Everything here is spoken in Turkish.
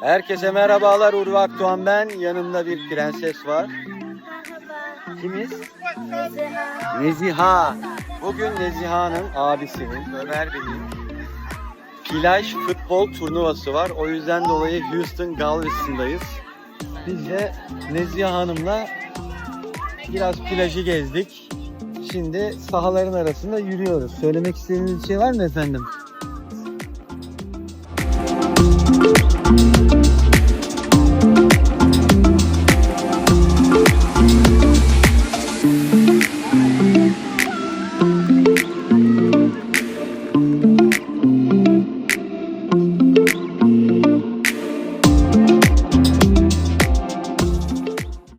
Herkese merhabalar Urva Akdoğan ben. Yanımda bir prenses var. Kimiz? Neziha. Neziha. Bugün Neziha'nın abisinin, Ömer Bey'in plaj futbol turnuvası var. O yüzden dolayı Houston Galveston'dayız. Biz de Neziha Hanım'la biraz plajı gezdik. Şimdi sahaların arasında yürüyoruz. Söylemek istediğiniz bir şey var mı efendim?